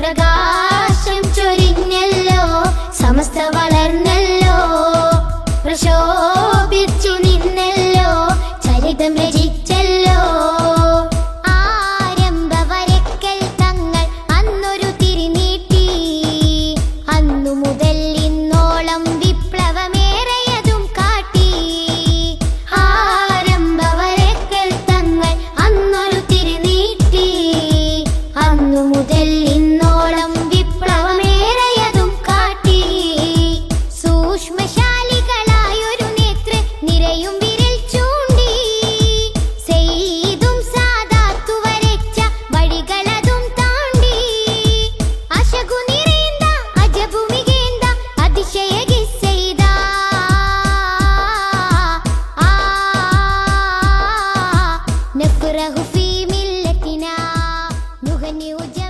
പ്രകാശം ചൊരിഞ്ഞല്ലോ സമസ്ത വളർന്നല്ലോ. പ്രശോഭിച്ചു നിന്നല്ലോ ചരിതം രചിച്ചല്ലോ. തങ്ങൾ അന്നൊരു തിരിനീട്ടി അന്നു മുതൽ ഇന്നോളം കാട്ടി. തങ്ങൾ അന്നൊരു തിരിനീട്ടി അന്നു മുതൽ ഇന്ന് 你我见。